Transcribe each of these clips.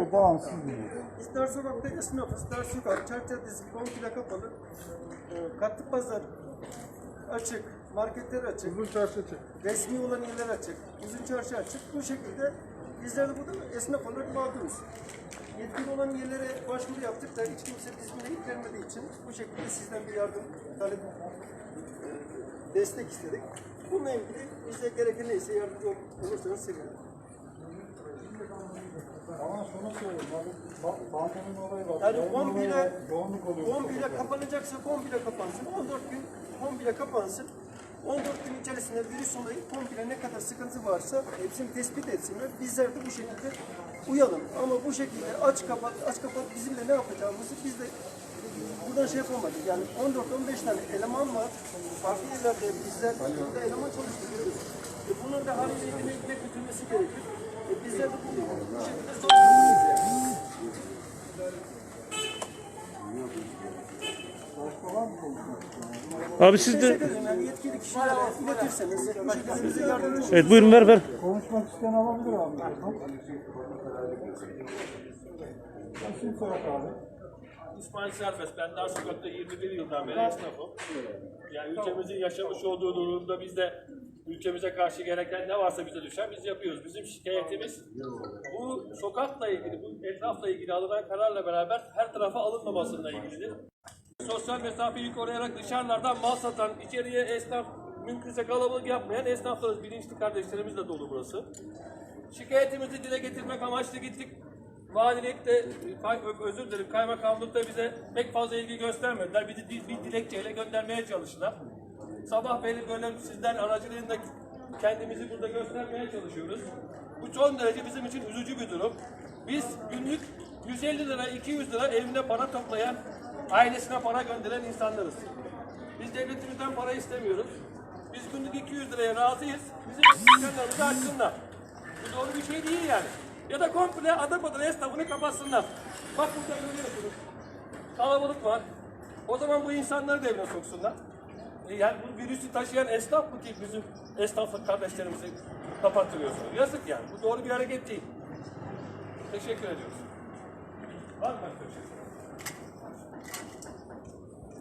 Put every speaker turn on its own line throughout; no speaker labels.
Dinliyoruz.
Biz dar sokakta esnafız. Dar sokak, çarşı caddesi komple kapalı. Ee, Katlı pazar açık, marketler açık,
Uzun çarşı açık.
resmi olan yerler açık, uzun çarşı açık. Bu şekilde bizler de burada esnaf olarak mağduruz. Yetkili olan yerlere başvuru yaptık da hiç kimse bizimle ilgilenmediği için bu şekilde sizden bir yardım talep destek istedik. Bununla ilgili bize gereken neyse yardımcı ol- olursanız sevinirim.
Abi, ba- bankanın olayı var.
Yani komple, komple kapanacaksa komple kapansın. 14 gün komple kapansın. 14 gün içerisinde virüs olayı komple ne kadar sıkıntı varsa hepsini tespit etsinler. Bizler de bu şekilde uyalım. Ama bu şekilde aç kapat aç kapat bizimle ne yapacağımızı biz de buradan şey yapamadık. Yani 14-15 tane eleman var. Farklı yerlerde bizler burada eleman çalıştırıyoruz. E bunun da yine ekmek götürmesi gerekir. E bizler de bu, bu şekilde zorlanıyoruz yani.
Başka var mı konuşmak isteyen?
Abi siz de... Evet buyurun ver ver.
Konuşmak isteyen alabilir abi. İsim soyak abi.
İsmail Serbest, ben Dar Sokak'ta 21 yıldan beri esnafım. Yani ülkemizin yaşamış olduğu durumda biz de ülkemize karşı gereken ne varsa bize düşen biz yapıyoruz. Bizim şikayetimiz bu sokakla ilgili, bu etrafla ilgili alınan kararla beraber her tarafa alınmamasıyla ilgilidir. Sosyal mesafeyi koruyarak dışarılardan mal satan, içeriye esnaf mümkünse kalabalık yapmayan esnaflarız. Bilinçli kardeşlerimizle dolu burası. Şikayetimizi dile getirmek amaçlı gittik. Valilikte, kay- özür dilerim, kaymakamlıkta bize pek fazla ilgi göstermediler. Bizi bir, dilekçeyle göndermeye çalıştılar. Sabah beri böyle sizden aracılığında kendimizi burada göstermeye çalışıyoruz. Bu son derece bizim için üzücü bir durum. Biz günlük 150 lira, 200 lira evine para toplayan, ailesine para gönderen insanlarız. Biz devletimizden para istemiyoruz. Biz günlük 200 liraya razıyız. Bizim dükkanlarımızı açsınlar. Bu doğru bir şey değil yani. Ya da komple adım esnafını kapatsınlar. Bak burada görüyorsunuz. Kalabalık var. O zaman bu insanları da evine soksunlar. E yani bu virüsü taşıyan esnaf mı ki bizim esnaflık kardeşlerimizi kapattırıyorsunuz? Yazık yani. Bu doğru bir hareket değil. Teşekkür ediyoruz. Var mı başka bir şey?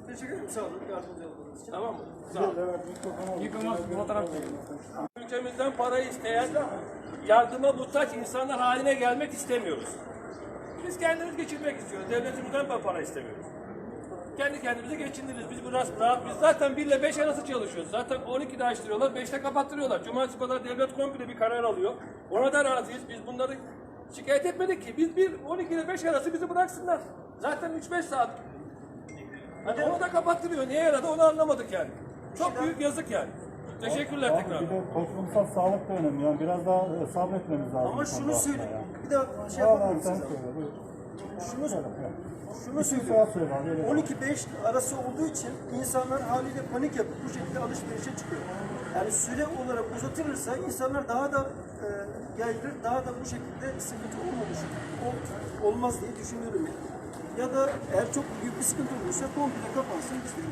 Teşekkür ederim. Sağ olun. Yardımcı olduğunuz için.
Tamam mı? Sağ olun.
Evet, mikrofona
Ülkemizden para isteyen, yardıma muhtaç insanlar haline gelmek istemiyoruz. Biz kendimiz geçirmek istiyoruz. Devletimizden de para istemiyoruz. Kendi kendimizi geçindiririz. Biz biraz rahat. Biz zaten 1 ile 5 arası çalışıyoruz. Zaten 12'de açtırıyorlar, 5'te kapattırıyorlar. Cumartesi kadar devlet komple bir karar alıyor. Ona da razıyız. Biz bunları şikayet etmedik ki. Biz bir 12 ile 5 arası bizi bıraksınlar. Zaten 3-5 saat. Hani onu da kapattırıyor. Niye yaradı onu anlamadık yani. Çok büyük yazık yani. Teşekkürler
Abi
tekrar.
bir de toplumsal sağlık da önemli. Yani biraz daha e, sabretmemiz lazım.
Ama
bu
şunu
konuda
söyleyeyim.
aslında
Bir daha şey
ya.
yapalım
Valla sen
size.
söyle. buyur.
Şunu, şunu
söyle abi. öyle.
12-5 arası olduğu için insanlar haliyle panik yapıp bu şekilde alışverişe çıkıyor. Yani süre olarak uzatılırsa insanlar daha da yaygır, daha da bu şekilde sıkıntı olmamış ol- olmaz diye düşünüyorum yani. Ya da eğer çok büyük bir sıkıntı olursa komple kapansın biz de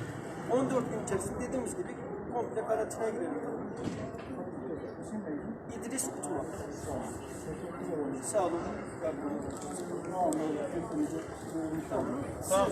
14 gün içerisinde dediğimiz gibi komple karantinaya girelim. İdris Kutman. Sağ olun.
E, inşallah.
Sağ olun.